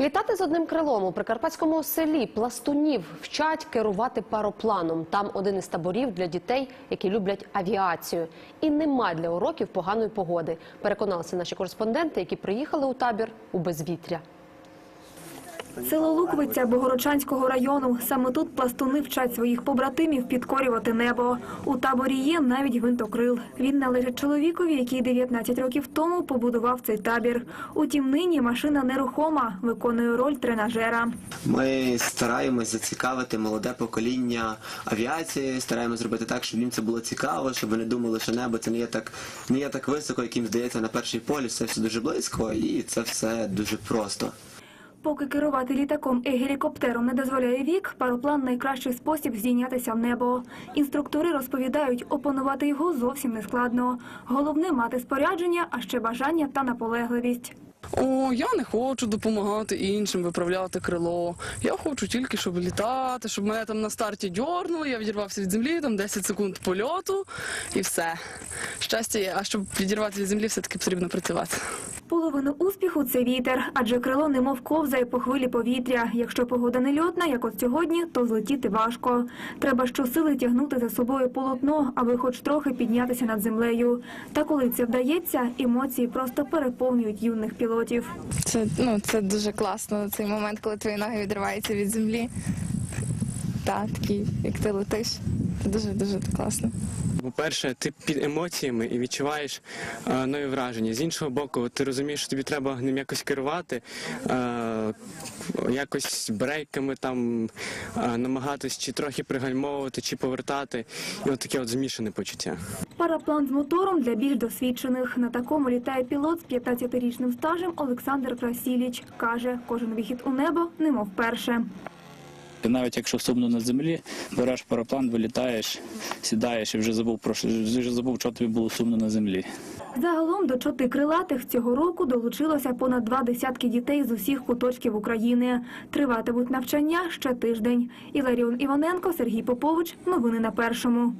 Літати з одним крилом у прикарпатському селі пластунів вчать керувати паропланом. Там один із таборів для дітей, які люблять авіацію. І нема для уроків поганої погоди. Переконалися наші кореспонденти, які приїхали у табір у безвітря. Село Луковиця Богородчанського району. Саме тут пластуни вчать своїх побратимів підкорювати небо. У таборі є навіть гвинтокрил. Він належить чоловікові, який 19 років тому побудував цей табір. Утім, нині машина нерухома, виконує роль тренажера. Ми стараємось зацікавити молоде покоління авіації, стараємось зробити так, щоб їм це було цікаво, щоб вони думали, що небо це не є так, не є так високо, яким здається на перший полі. Це все дуже близько і це все дуже просто. Поки керувати літаком і гелікоптером не дозволяє вік, пароплан найкращий спосіб здійнятися в небо. Інструктори розповідають, опанувати його зовсім не складно. Головне мати спорядження, а ще бажання та наполегливість. О, я не хочу допомагати іншим виправляти крило. Я хочу тільки, щоб літати, щоб мене там на старті дьорнули, я відірвався від землі, там 10 секунд польоту і все. Щастя є, а щоб відірватися від землі, все-таки потрібно працювати. Половину успіху це вітер, адже крило немов ковзає по хвилі повітря. Якщо погода не льотна, як от сьогодні, то злетіти важко. Треба щосили тягнути за собою полотно, аби хоч трохи піднятися над землею. Та коли це вдається, емоції просто переповнюють юних пілотів. Це, ну, це дуже класно, цей момент, коли твої ноги відриваються від землі. Так, такий, як ти летиш. Це дуже дуже класно. По-перше, ти під емоціями і відчуваєш е, нові враження. З іншого боку, ти розумієш, що тобі треба ним якось керувати, е, якось брейками там е, намагатись чи трохи пригальмовувати, чи повертати. І от таке от змішане почуття. Параплан з мотором для більш досвідчених. На такому літає пілот з 15-річним стажем Олександр Красіліч. Каже, кожен вихід у небо немов перше. Ти навіть якщо сумно на землі, береш параплан, вилітаєш, сідаєш і вже забув про вже забув, що тобі було сумно на землі. Загалом до чоти крилатих цього року долучилося понад два десятки дітей з усіх куточків України. Триватимуть навчання ще тиждень. Іларіон Іваненко, Сергій Попович. Новини на першому.